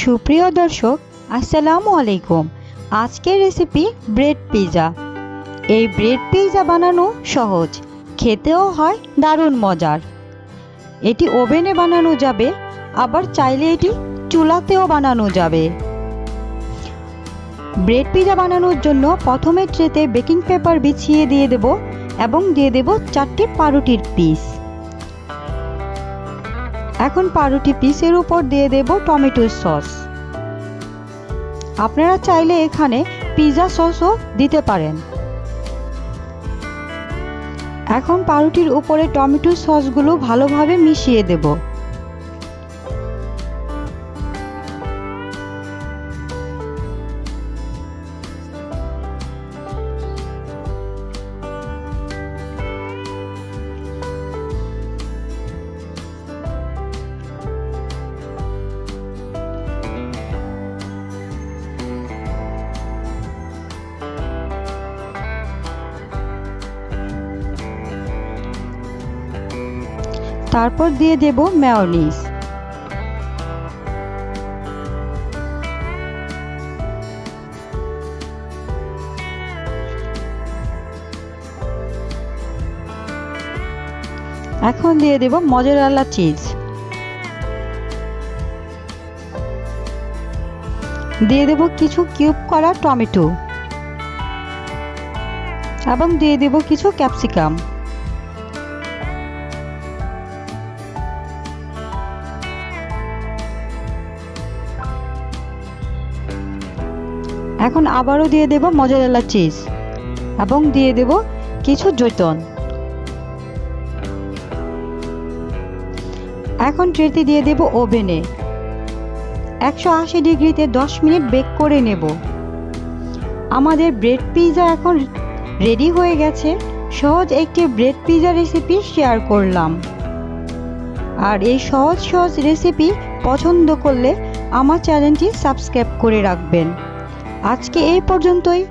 সুপ্রিয় দর্শক, আসসালামু আলাইকুম। আজকের রেসিপি ব্রেড পিৎজা এই ব্রেড পিৎজা বানানো সহজ, খেতেও হয় দারুণ মজার। এটি ওভেনে বানানো যাবে, আবার চাইলে এটি চুলাতেও বানানো যাবে। ব্রেড পিৎজা বানানোর জন্য প্রথমে ট্রেতে বেকিং পেপার বিছিয়ে দিয়ে দেব এবং দিয়ে দেব চারটি পাউরুটির পিস এখন পাউরুটি পিসের উপর দিয়ে দেব টমেটোর সস। আপনারা চাইলে এখানে পিৎজা সসও দিতে পারেন। এখন পাউরুটির উপরে টমেটো সসগুলো ভালোভাবে মিশিয়ে দেব। তারপর দিয়ে দেব ম্যাওনিস। এখন দিয়ে দেব মজারালা চিজ। দিয়ে দেব কিছু কিউব করা টমেটো। এবং দিয়ে দেব কিছু ক্যাপসিকাম। এখন আবারও দিয়ে দেব মজারেলা চিজ এবং দিয়ে দেব কিছু জৈতন। এখন ট্রেতে দিয়ে দেব ওভেনে। একশো আশি ডিগ্রিতে দশ মিনিট বেক করে নেব। আমাদের ব্রেড পিৎজা এখন রেডি হয়ে গেছে। সহজ একটি ব্রেড পিৎজা রেসিপি শেয়ার করলাম। আর এই সহজ সহজ রেসিপি পছন্দ করলে আমার চ্যানেলটি সাবস্ক্রাইব করে রাখবেন। আজকে এই পর্যন্তই।